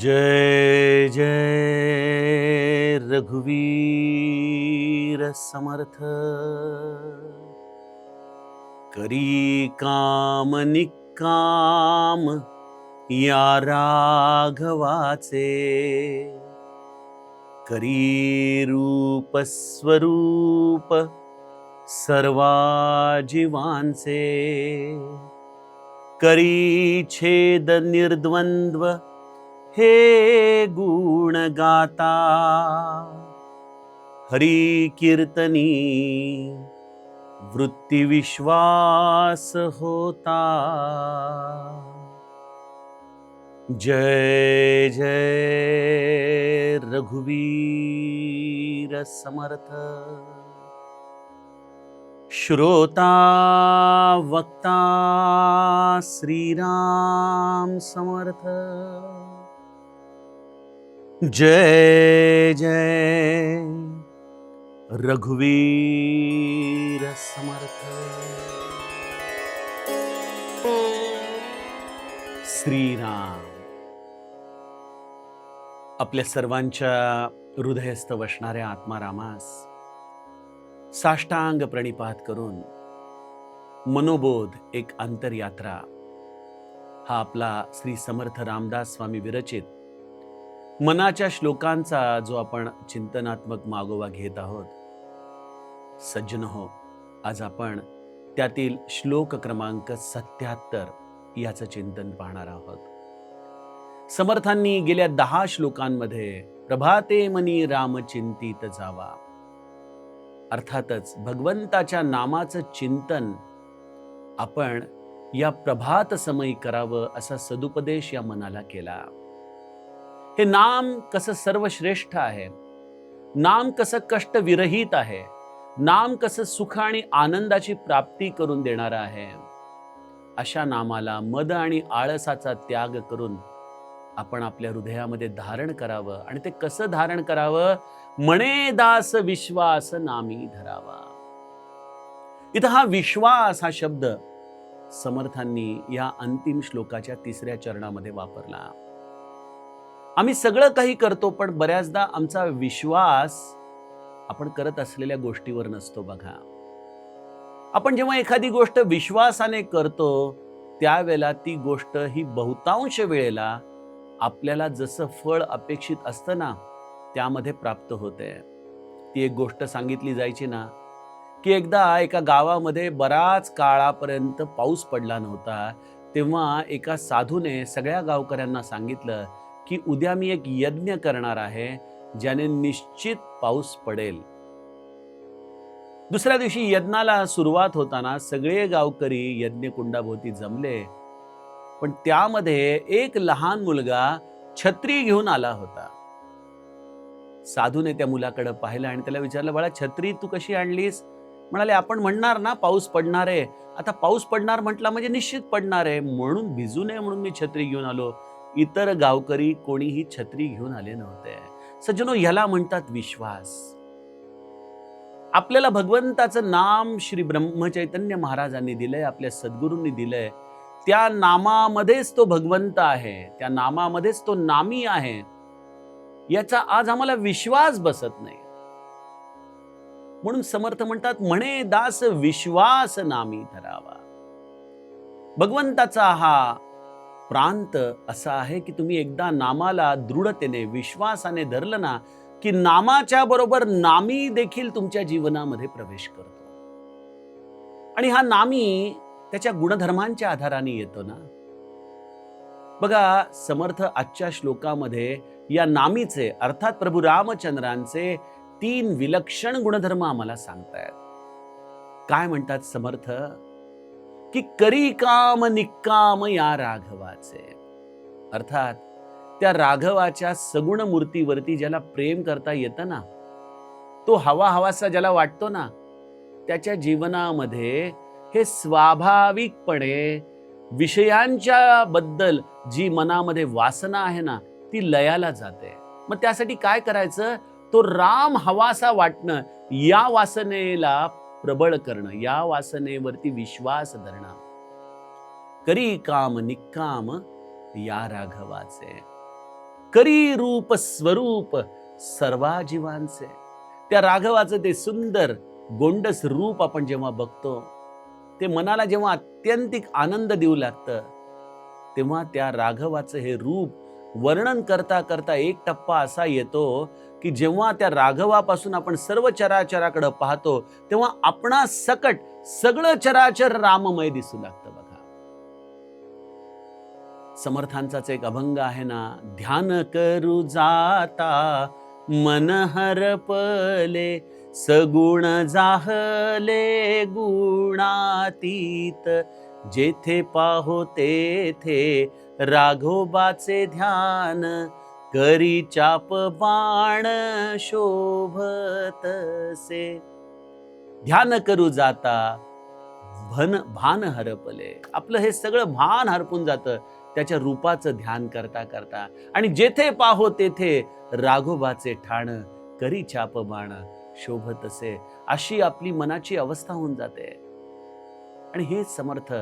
जय जय रघुवीर समर्थ। करी काम निकाम या राघवाचे। करी रूप स्वरूप सर्वा जीवांचे। करी छेद निर्द्वंद्व हे गुण गाता. हरी कीर्तनी वृत्ती विश्वास होता. जय जय रघुवीर समर्थ. श्रोता वक्ता श्रीराम समर्थ. जय जय। रघुवीर समर्थ। श्रीराम। आपल्या सर्वांच्या हृदयस्थ वसणाऱ्या आत्मारामास साष्टांग प्रणिपात करून मनोबोध एक अंतरयात्रा हा आपला श्री समर्थ रामदास स्वामी विरचित मनाच्या श्लोकांचा जो आपण चिंतनात्मक मागोवा घेत आहोत सज्जन हो आज आपण त्यातील श्लोक क्रमांक सत्याहत्तर याचं चिंतन पाहणार आहोत. समर्थांनी गेल्या दहा श्लोकांमध्ये प्रभाते मनी राम चिंतित जावा. अर्थातच भगवंताच्या नामाचं चिंतन आपण या प्रभात समयी करावं असा सदुपदेश या मनाला केला. हे नाम कसं सर्वश्रेष्ठ आहे? नाम कसं कष्ट विरहित आहे? नाम कसं सुख आणि आनंदाची प्राप्ती करून देणार आहे? अशा नामाला मद आणि आळसाचा त्याग करून आपण आपल्या हृदयामध्ये धारण करावं आणि ते कसं धारण करावं? म्हणे दास विश्वास नामी धरावा. इथं हा विश्वास हा शब्द समर्थांनी या अंतिम श्लोकाच्या तिसऱ्या चरणामध्ये वापरला. आम्ही सगळं काही करतो पण बऱ्याचदा आमचा विश्वास आपण करत असलेल्या गोष्टीवर नसतो बघा. आपण जेव्हा एखादी गोष्ट विश्वासाने करतो त्यावेळेला ती गोष्ट ही बहुतांश वेळेला आपल्याला जसं फळ अपेक्षित असतं ना त्यामध्ये प्राप्त होते. ती एक गोष्ट सांगितली जायची ना की एकदा एका गावामध्ये बराच काळापर्यंत पाऊस पडला नव्हता तेव्हा एका साधूने सगळ्या गावकऱ्यांना सांगितलं की उद्या मी एक यज्ञ करणार आहे ज्याने निश्चित पाऊस पडेल. दुसऱ्या दिवशी यज्ञाला सुरुवात होताना सगळे गावकरी यज्ञकुंडाभोवती जमले. पण त्यामध्ये एक लहान मुलगा छत्री घेऊन आला होता. साधूने त्या मुलाकडे पाहिलं आणि त्याला विचारलं बाळा छत्री तू कशी आणलीस? म्हणाले आपण म्हणणार ना पाऊस पडणार आहे. आता पाऊस पडणार म्हटला म्हणजे निश्चित पडणार आहे. म्हणून भिजू नये म्हणून मी छत्री घेऊन आलो. इतर गावकरी कोणीही छत्री घेऊन आले नव्हते. सज्जनो ह्याला म्हणतात विश्वास. आपल्याला भगवंताचं नाम श्री ब्रह्मचैतन्य महाराजांनी दिलंय आपल्या सद्गुरूंनी दिलंय. त्या नामामध्येच तो भगवंत आहे त्या नामामध्येच तो नामी आहे. याचा आज आम्हाला विश्वास बसत नाही. म्हणून समर्थ म्हणतात म्हणे दास विश्वास नामी धरावा. भगवंताचा हा प्रांत असा आहे की तुम्ही एकदा नामाला दृढतेने विश्वासाने धरलं ना की नामाच्या बरोबर नामी देखील तुमच्या जीवनामध्ये प्रवेश करतो. आणि हा नामी त्याच्या गुणधर्मांच्या आधाराने येतो ना. बघा समर्थ आजच्या श्लोकामध्ये या नामीचे अर्थात प्रभू रामचंद्रांचे तीन विलक्षण गुणधर्म आम्हाला सांगतायत. काय म्हणतात समर्थ? की करी काम निकाम या राघवाचे. अर्थात त्या राघवाच्या सगुण मूर्तीवरती ज्याला प्रेम करता येतं ना तो हवा हवासा ज्याला वाटतो ना त्याच्या जीवनामध्ये हे स्वाभाविकपणे विषयांच्या बद्दल जी मनामध्ये वासना आहे ना ती लयाला जाते. मग त्यासाठी काय करायचं? तो राम हवासा वाटणं या वासनेला प्रबळ करणं या वासनेवरती विश्वास धरणं. करी काम निकाम या राघवाचे. करी रूप स्वरूप सर्वा जीवांचे त्या राघवाचं ते सुंदर गोंडस रूप आपण जेव्हा बघतो ते मनाला जेव्हा अत्यंतिक आनंद देऊ लागतं तेव्हा त्या राघवाचं हे रूप वर्णन करता करता एक टप्पा असा येतो की जेव्हा त्या राघवापासून आपण सर्व चराचराकडे पाहतो तेव्हा आपणा सकट सगळं चराचर राममय दिसू लागतं बघा. समर्थांचाच एक अभंग आहे ना ध्यान करू जाता मन हरपले सगुण जाहले गुणातीत जेथे पाहो तेथे राघोबाचे ध्यान करी चाप बाण शोभतसे ध्यान करू जाता भन भान हरपले. आपलं हे सगळं भान हरपून जातं. त्याच्या रूपाचं ध्यान करता करता. आणि जेथे पाहो तेथे राघोबाचे ठाण करी चाप बाण शोभतसे अशी आपली मनाची अवस्था होऊन जाते. आणि हे समर्थ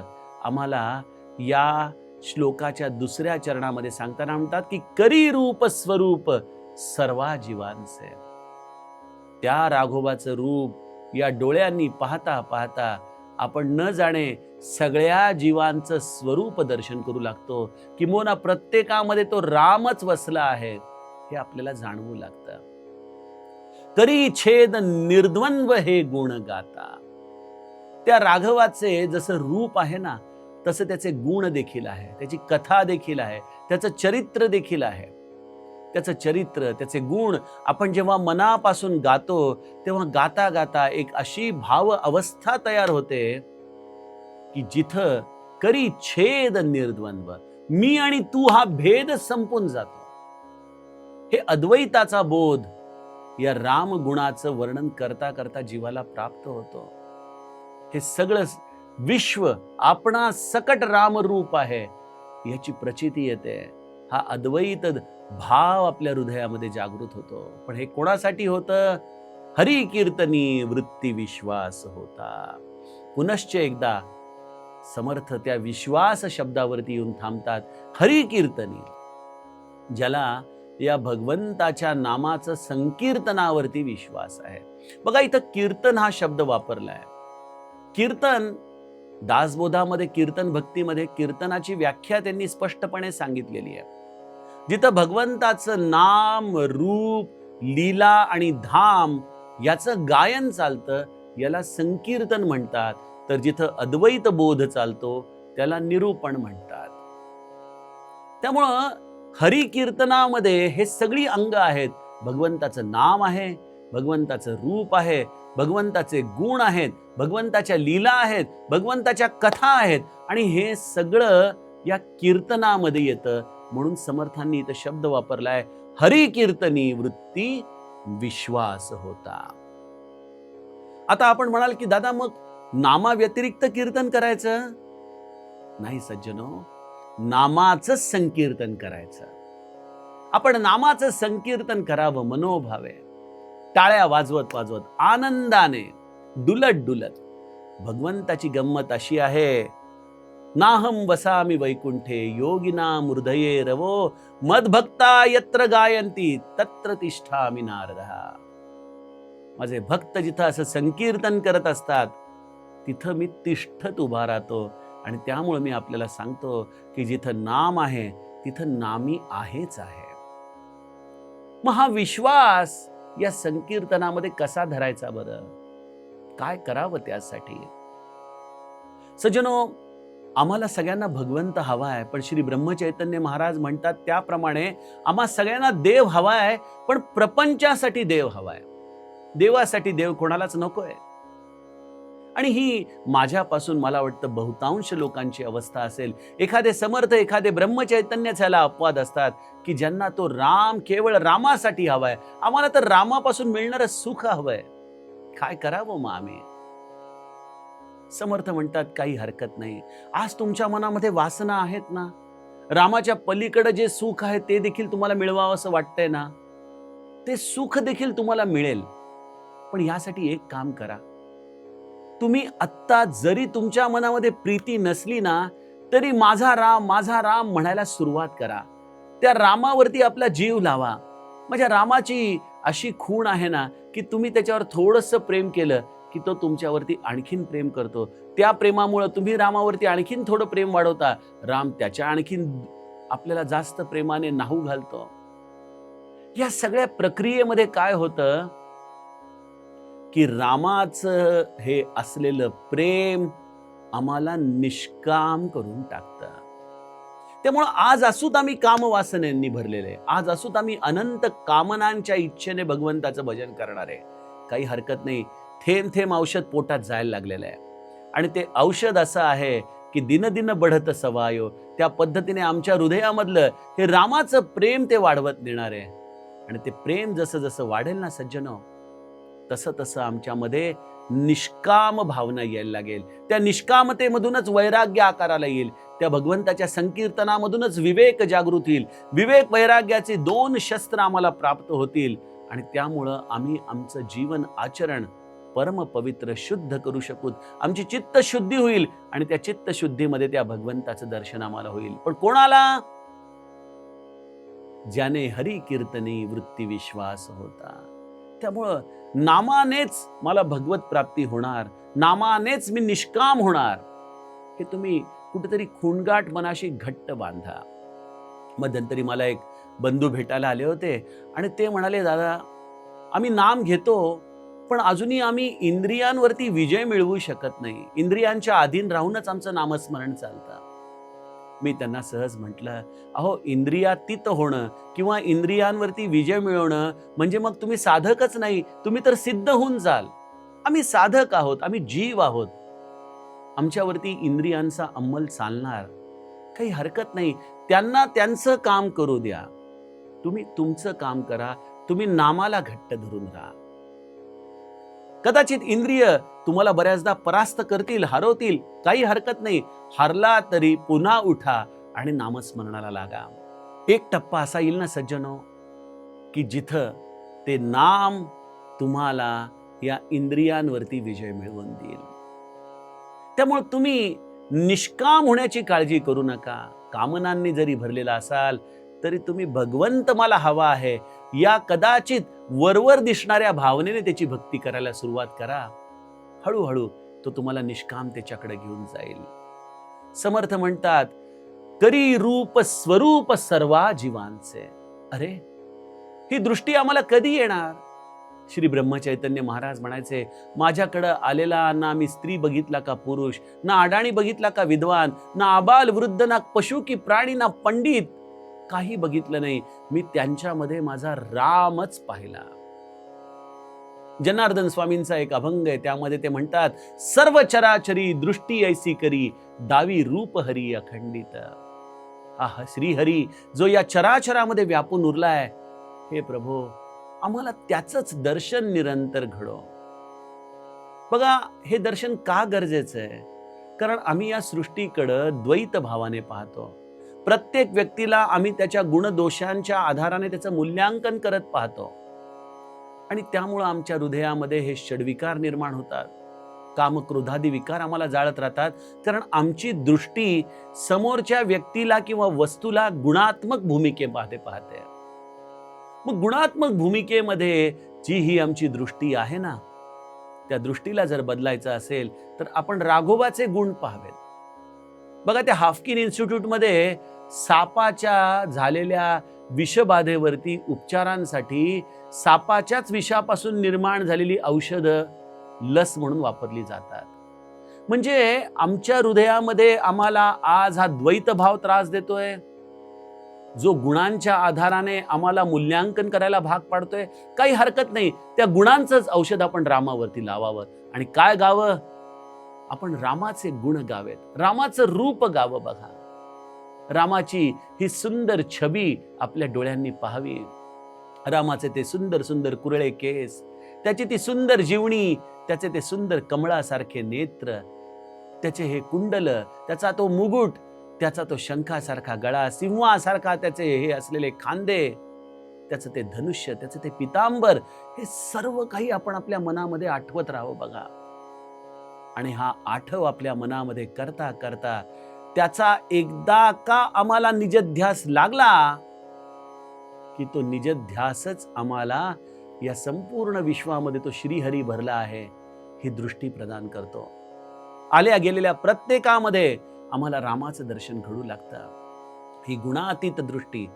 आम्हाला या श्लोकाच्या दुसऱ्या चरणामध्ये सांगताना म्हणतात की करी रूप स्वरूप सर्वा जीवांचे त्या राघोबाचं रूप या डोळ्यांनी पाहता पाहता आपण न जाणे सगळ्या जीवांचं स्वरूप दर्शन करू लागतो. किंबहुना प्रत्येकामध्ये तो रामच वसला आहे हे आपल्याला जाणवू लागतं. तरी छेद निर्द्वंद्व हे गुण गाता. त्या राघवाचे जसं रूप आहे ना तसं त्याचे गुण देखील आहे त्याची कथा देखील आहे त्याचं चरित्र देखील आहे. त्याचं चरित्र त्याचे गुण आपण जेव्हा मनापासून गातो तेव्हा गाता गाता एक अशी भाव अवस्था तयार होते की जिथं करी छेद निर्द्वंद्व मी आणि तू हा भेद संपून जातो. हे अद्वैताचा बोध या राम गुणाचं वर्णन करता करता जीवाला प्राप्त होतो. हे सगळं विश्व आपणा सकट रामरूप आहे. याची प्रचिती येते. हा अद्वैत भाव आपल्या हृदयामध्ये जागृत होतो. पण हे कोणासाठी होतं? हरी कीर्तनी वृत्ती विश्वास होता. पुनश्च एकदा समर्थ त्या विश्वास शब्दावरती येऊन थांबतात हरी कीर्तनी ज्याला या भगवंताच्या नामाचं संकीर्तनावरती विश्वास आहे. बघा इथं कीर्तन हा शब्द वापरला आहे कीर्तन दासबोधामध्ये कीर्तन भक्तीमध्ये कीर्तनाची व्याख्या त्यांनी स्पष्टपणे सांगितलेली आहे. जिथं भगवंताचं नाम रूप लीला आणि धाम याचं गायन चालतं याला संकीर्तन म्हणतात. तर जिथं अद्वैत बोध चालतो त्याला निरूपण म्हणतात. त्यामुळं हरिकीर्तनामध्ये हे सगळी अंग आहेत. भगवंताचं नाम आहे भगवंताचं रूप आहे भगवंताचे गुण आहेत भगवंताच्या लीला आहेत भगवंताच्या कथा आहेत आणि हे सगळं या कीर्तनामध्ये येतं. म्हणून समर्थांनी इथं शब्द वापरलाय हरी कीर्तनी वृत्ती विश्वास होता. आता आपण म्हणाल की दादा मग नामा व्यतिरिक्त कीर्तन करायचं? नाही सज्जनो नामाच संकीर्तन करायचं. आपण नामाचं संकीर्तन करावं मनोभावे. टाळ्या वाजवत वाजवत आनंदाने डुलत डुलत. भगवंताची गंमत अशी आहे नाहम वसामी वैकुंठे योगिना हृदये रवो मदभक्ता यत्र गायंती तत्र तिष्ठामी नारद. माझे भक्त जिथं असं संकीर्तन करत असतात तिथं मी तिष्ठत उभा राहतो आणि त्यामुळे मी आपल्याला सांगतो की जिथं नाम आहे तिथं नामी आहेच आहे. मग हा विश्वास या संकीर्तनामध्ये कसा धरायचा बरं? काय करावं त्यासाठी? सजनो आम्हाला सगळ्यांना भगवंत हवा आहे पण श्री ब्रह्मचैतन्य महाराज म्हणतात त्याप्रमाणे आम्हा सगळ्यांना देव हवा आहे पण प्रपंचासाठी देव हवाय. देवासाठी देव कोणालाच नकोय. आणि ही माझ्यापासून मला वाटतं बहुतांश लोकांची अवस्था असेल. एखादे समर्थ एखादे ब्रह्मचैतन्यच ह्याला अपवाद असतात की ज्यांना तो राम केवळ रामासाठी हवाय. आम्हाला तर रामापासून मिळणारं सुख हवंय. काय करावं मग आम्ही? समर्थ म्हणतात काही हरकत नाही. आज तुमच्या मनामध्ये वासना आहेत ना? रामाच्या पलीकडे जे सुख आहे ते देखील तुम्हाला मिळवावं असं वाटतंय ना? ते सुख देखील तुम्हाला मिळेल. पण यासाठी एक काम करा. तुम्ही आत्ता जरी तुमच्या मनामध्ये प्रीती नसली ना तरी माझा राम माझा राम म्हणायला सुरुवात करा. त्या रामावरती आपला जीव लावा. माझ्या रामाची अशी खूण आहे ना की तुम्ही त्याच्यावर थोडंसं प्रेम केलं की तो तुमच्यावरती आणखीन प्रेम करतो. त्या प्रेमामुळं तुम्ही रामावरती आणखीन थोडं प्रेम वाढवता. राम त्याच्या आणखीन आपल्याला जास्त प्रेमाने नाहू घालतो. या सगळ्या प्रक्रियेमध्ये काय होतं? की रामाचं हे असलेलं प्रेम आम्हाला निष्काम करून टाकतं. त्यामुळं आज असूत आम्ही कामवासनेंनी भरलेले आज असूत आम्ही अनंत कामनांच्या इच्छेने भगवंताचं भजन करणार आहे. काही हरकत नाही. थेंब थेंब औषध पोटात जायला लागलेलं आहे. आणि ते औषध असं आहे की दिन दिन बढत सवायो. त्या पद्धतीने आमच्या हृदयामधलं हे रामाचं प्रेम ते वाढवत नेणार आहे. आणि ते प्रेम जसं जसं वाढेल ना सज्जनो तसं तसं आमच्यामध्ये निष्काम भावना यायला लागेल. त्या निष्कामतेमधूनच वैराग्य आकाराला येईल. त्या भगवंताच्या संकीर्तनामधूनच विवेक जागृत होईल. विवेक वैराग्याचे दोन शस्त्र आम्हाला प्राप्त होतील. आणि त्यामुळं आम्ही आमचं जीवन आचरण परम पवित्र शुद्ध करू शकू. आमची चित्त शुद्धी होईल आणि त्या चित्तशुद्धीमध्ये त्या भगवंताचं दर्शन आम्हाला होईल. पण कोणाला? ज्याने हरी कीर्तनी वृत्ती विश्वास होता. त्यामुळं नामानेच मला भगवत प्राप्ती होणार. नामानेच मी निष्काम होणार. हे तुम्ही कुठेतरी खुणगाट मनाशी घट्ट बांधा. मध्यंतरी मला एक बंधू भेटायला आले होते आणि ते म्हणाले दादा आम्ही नाम घेतो पण अजूनही आम्ही इंद्रियांवरती विजय मिळवू शकत नाही. इंद्रियांच्या अधीन राहूनच आमचं नामस्मरण चालतं. मी त्यांना सहज म्हटलं अहो इंद्रियातीत होणं किंवा इंद्रियांवरती विजय मिळवणं म्हणजे मग तुम्ही साधकच नाही तुम्ही तर सिद्ध होऊन जाल. आम्ही साधक आहोत आम्ही जीव आहोत. आमच्यावरती इंद्रियांचा अंमल चालणार काही हरकत नाही. त्यांना त्यांचं काम करू द्या. तुम्ही तुमचं काम करा तुम्ही नामाला घट्ट धरून राहा. कदाचित इंद्रिय तुम्हाला बऱ्याचदा परास्त करतील हरवतील काही हरकत नाही. हरला तरी पुन्हा उठा आणि नामस्मरणाला लागा. एक टप्पा असा येईल ना सज्जनो की जिथं ते नाम तुम्हाला या इंद्रियांवरती विजय मिळवून देईल. त्यामुळे तुम्ही निष्काम होण्याची काळजी करू नका. कामनांनी जरी भरलेला असाल तरी तुम्ही भगवंत मला हवा आहे. या कदाचित वरवर दिसणाऱ्या भावनेने त्याची भक्ती करायला सुरुवात करा. हळूहळू तो तुम्हाला निष्काम त्याच्याकडे घेऊन जाईल. समर्थ म्हणतात करी रूप स्वरूप सर्वा जीवांचे. अरे ही दृष्टी आम्हाला कधी येणार? श्री ब्रह्मचैतन्य महाराज म्हणायचे माझ्याकडं आलेला ना मी स्त्री बघितला का पुरुष ना अडाणी बघितला का विद्वान ना आबाल वृद्ध ना पशु की प्राणी ना पंडित काही बघितलं नाही. मी त्यांच्यामध्ये माझा रामच पाहिला. जनार्दन स्वामींचा एक अभंग आहे. त्यामध्ये ते म्हणतात सर्व चराचरी दृष्टी ऐसी करी दावी रूप हरी अखंडित. हा श्रीहरी जो या चराचरामध्ये व्यापून उरलाय. हे प्रभो आम्हाला त्याचंच दर्शन निरंतर घडो. बघा हे दर्शन का गरजेचं आहे? कारण आम्ही या सृष्टीकडं द्वैत भावाने पाहतो. प्रत्येक व्यक्तीला आम्ही त्याच्या गुणदोषांच्या आधाराने त्याचं मूल्यांकन करत पाहतो. आणि त्यामुळं आमच्या हृदयामध्ये हे षडविकार निर्माण होतात. कामक्रोधादी विकार आम्हाला जाळत राहतात. कारण आमची दृष्टी समोरच्या व्यक्तीला किंवा वस्तूला गुणात्मक भूमिकेमध्ये पाहते. मग गुणात्मक भूमिकेमध्ये जी ही आमची दृष्टी आहे ना त्या दृष्टीला जर बदलायचं असेल तर आपण राघोबाचे गुण पाहावेत. बघा त्या हाफकिन इन्स्टिट्यूटमध्ये सापाच्या झालेल्या विषबाधेवरती उपचारांसाठी सापाच्याच विषापासून निर्माण झालेली औषधं लस म्हणून वापरली जातात. म्हणजे आमच्या हृदयामध्ये आम्हाला आज हा द्वैत भाव त्रास देतोय. जो गुणांच्या आधाराने आम्हाला मूल्यांकन करायला भाग पाडतोय. काही हरकत नाही. त्या गुणांचंच औषध आपण रामावरती लावावं. आणि काय गावं? आपण रामाचे गुण गावेत. रामाचं रूप गावं बघा. रामाची ही सुंदर छबी आपल्या डोळ्यांनी पाहावी. रामाचे ते सुंदर सुंदर कुरळे केस त्याची ती सुंदर जीवणी त्याचे ते सुंदर कमळासारखे नेत्र त्याचे हे कुंडल त्याचा तो मुगुट त्याचा तो शंखासारखा गळा सिंहासारखा त्याचे हे असलेले खांदे त्याचं ते धनुष्य त्याचं ते पितांबर हे सर्व काही आपण आपल्या मनामध्ये आठवत राहावं बघा. आणि हा आठव आपल्या मनामध्ये करता करता त्याचा एकदा का आम्हाला निजध्यास लागला की तो निजध्यासच आम्हाला या संपूर्ण विश्वामध्ये तो श्रीहरी भरला आहे ही दृष्टी प्रदान करतो. आल्या गेलेल्या प्रत्येकामध्ये आम्हाला रामाचं दर्शन घडू लागतं. ही गुणातीत दृष्टी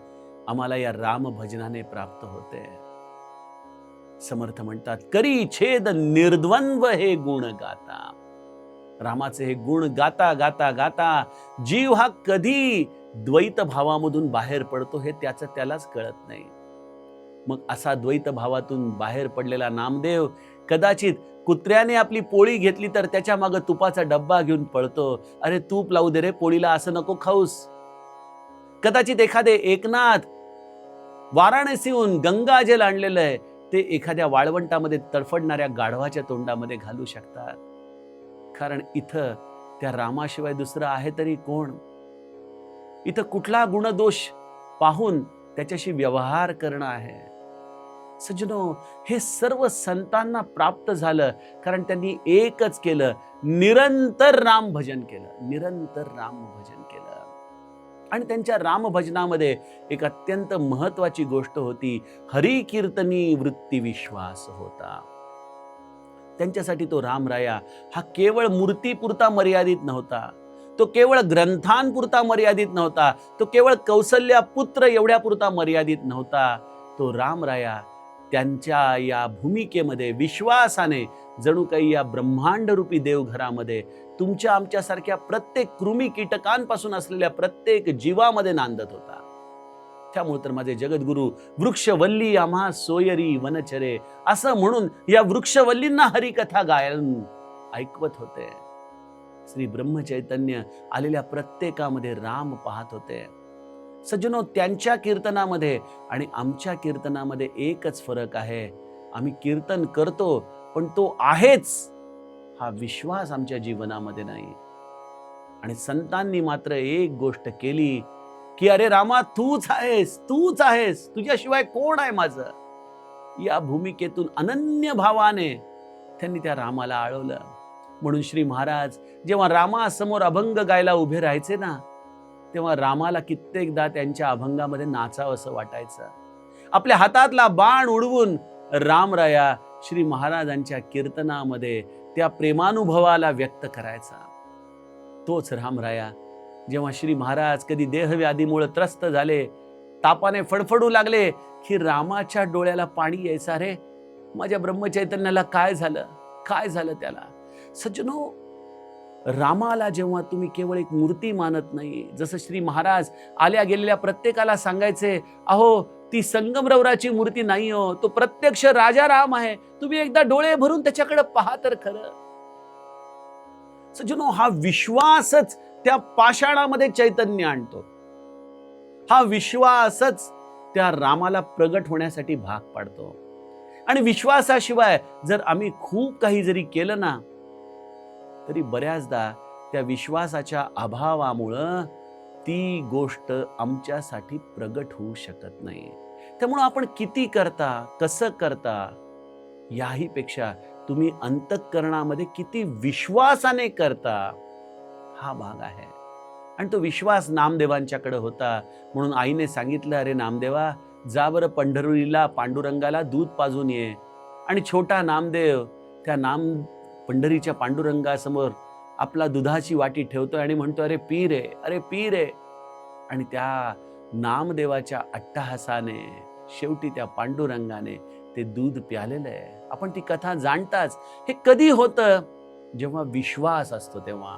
आम्हाला या राम भजनाने प्राप्त होते. समर्थ म्हणतात करी छेद निर्द्वंद्व हे गुण गाता रामाचे हे गुण गाता गाता गाता. जीव हा कधी द्वैत भावामधून बाहेर पडतो हे त्याचं त्यालाच कळत नाही. मग असा द्वैत भावातून बाहेर पडलेला नामदेव कदाचित कुत्र्याने आपली पोळी घेतली तर त्याच्यामागे तुपाचा डब्बा घेऊन पळतो. अरे तूप लावू दे रे पोळीला असं नको खाऊस. कदाचित एखादे एकनाथ वाराणसीहून गंगाजल आणलेलं आहे ते एखाद्या वाळवंटामध्ये तडफडणाऱ्या गाढवाच्या तोंडामध्ये घालू शकतात. कारण इथं त्या रामाशिवाय दुसरं आहे तरी कोण? इथं कुठला गुणदोष पाहून त्याच्याशी व्यवहार करणं आहे? सज्जनो हे सर्व संतांना प्राप्त झालं कारण त्यांनी एकच केलं निरंतर राम भजन केलं निरंतर राम भजन केलं. आणि त्यांच्या राम भजनामध्ये एक अत्यंत महत्वाची गोष्ट होती हरिकीर्तनी वृत्ती विश्वास होता. त्यांच्यासाठी तो रामराया हा केवळ मूर्तीपुरता मर्यादित नव्हता. तो केवळ ग्रंथांपुरता मर्यादित नव्हता. तो केवळ कौशल्या पुत्र एवढ्यापुरता मर्यादित नव्हता. तो रामराया त्यांच्या या भूमिकेमध्ये विश्वासाने जणू काही या ब्रह्मांडरूपी देवघरामध्ये तुमच्या आमच्यासारख्या प्रत्येक कृमी कीटकांपासून असलेल्या प्रत्येक जीवामध्ये नांदत होता. त्यामुळे तर माझे जगद्गुरु वृक्षवल्ली आम्हा सोयरी वनचरे. असं म्हणून या वृक्षवल्लींना हरिकथा गायन ऐकवत होते. श्री ब्रह्मचैतन्य आलेल्या प्रत्येकामध्ये राम पाहत होते. सज्जनो त्यांच्या कीर्तनामध्ये आणि आमच्या कीर्तनामध्ये एकच फरक आहे. आम्ही कीर्तन करतो पण तो आहेच. हा विश्वास आमच्या जीवनामध्ये नाही. आणि संतांनी मात्र एक गोष्ट केली की अरे रामा तूच आहेस तूच आहेस. तुझ्याशिवाय कोण आहे माझं? या भूमिकेतून अनन्य भावाने त्यांनी त्या रामाला आळवलं. म्हणून श्री महाराज जेव्हा रामासमोर अभंग गायला उभे राहायचे ना तेव्हा रामाला कित्येकदा त्यांच्या अभंगामध्ये नाचावं असं वाटायचं. आपल्या हातातला बाण उडवून रामराया श्री महाराजांच्या कीर्तनामध्ये त्या प्रेमानुभवाला व्यक्त करायचा. तोच रामराया जेव्हा श्री महाराज कधी देहव्याधीमुळे त्रस्त झाले तापाने फडफडू लागले की रामाच्या डोळ्याला पाणी यायचा रे माझ्या ब्रह्मचैतन्याला काय झालं? काय झालं त्याला? सज्जनो रामाला जेव्हा तुम्ही केवळ एक मूर्ती मानत नाही जसं श्री महाराज आल्या गेलेल्या प्रत्येकाला सांगायचे अहो ती संगमरवराची मूर्ती नाही हो तो प्रत्यक्ष राजा राम आहे तुम्ही एकदा डोळे भरून त्याच्याकडे पहा तर खरं. सज्जनो हा विश्वासच त्या पाषाणामध्ये चैतन्य आणतो. हा विश्वासच त्या रामाला प्रगट होण्यासाठी भाग पाडतो. आणि विश्वासाशिवाय जर आम्ही खूप काही जरी केलं ना तरी बऱ्याचदा त्या विश्वासाच्या अभावामुळं ती गोष्ट आमच्यासाठी प्रगट होऊ शकत नाही. त्यामुळं आपण किती करता कसं करता याहीपेक्षा तुम्ही अंतःकरणामध्ये किती विश्वासाने करता हा भाग आहे. आणि तो विश्वास नामदेवांच्याकडे होता. म्हणून आईने सांगितलं अरे नामदेवा जा बरं पंढरीला पांडुरंगाला दूध पाजून ये. आणि छोटा नामदेव त्या नाम पंढरीच्या पांडुरंगासमोर आपला दुधाची वाटी ठेवतो आणि म्हणतो अरे पी रे अरे पी रे आणि त्या नामदेवाच्या अट्टहासाने शेवटी त्या पांडुरंगाने ते दूध प्यालेलं आहे आपण ती कथा जाणताच. हे कधी होतं? जेव्हा विश्वास असतो तेव्हा.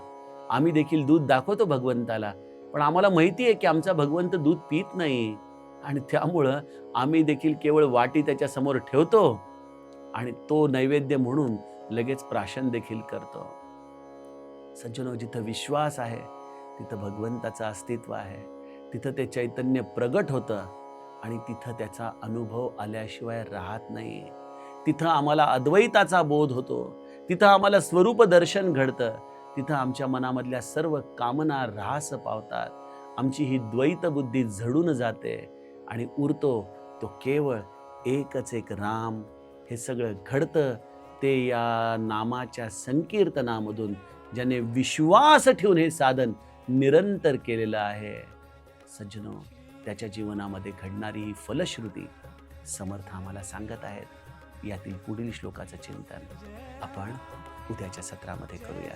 आम्ही देखील दूध दाखवतो भगवंताला. पण आम्हाला माहिती आहे की आमचा भगवंत दूध पित नाही. आणि त्यामुळं आम्ही देखील केवळ वाटी त्याच्यासमोर ठेवतो आणि तो नैवेद्य म्हणून लगेच प्राशन देखील करतो. सज्जनो जिथं विश्वास आहे तिथं भगवंताचं अस्तित्व आहे. तिथं ते चैतन्य प्रगट होतं आणि तिथं त्याचा अनुभव आल्याशिवाय राहत नाही. तिथं आम्हाला अद्वैताचा बोध होतो. तिथं आम्हाला स्वरूप दर्शन घडतं. तिथं आमच्या मनामधल्या सर्व कामना ऱ्हास पावतात. आमची ही द्वैत बुद्धी झडून जाते आणि उरतो तो केवळ एकच एक राम. हे सगळं घडतं ते या नामाच्या संकीर्तनामधून ज्याने विश्वास ठेवून हे साधन निरंतर केलेलं आहे. सज्जनो त्याच्या जीवनामध्ये घडणारी ही फलश्रुती समर्थ आम्हाला सांगत आहेत. यातील पुढील श्लोकाचं चिंतन आपण उद्याच्या सत्रामध्ये करूया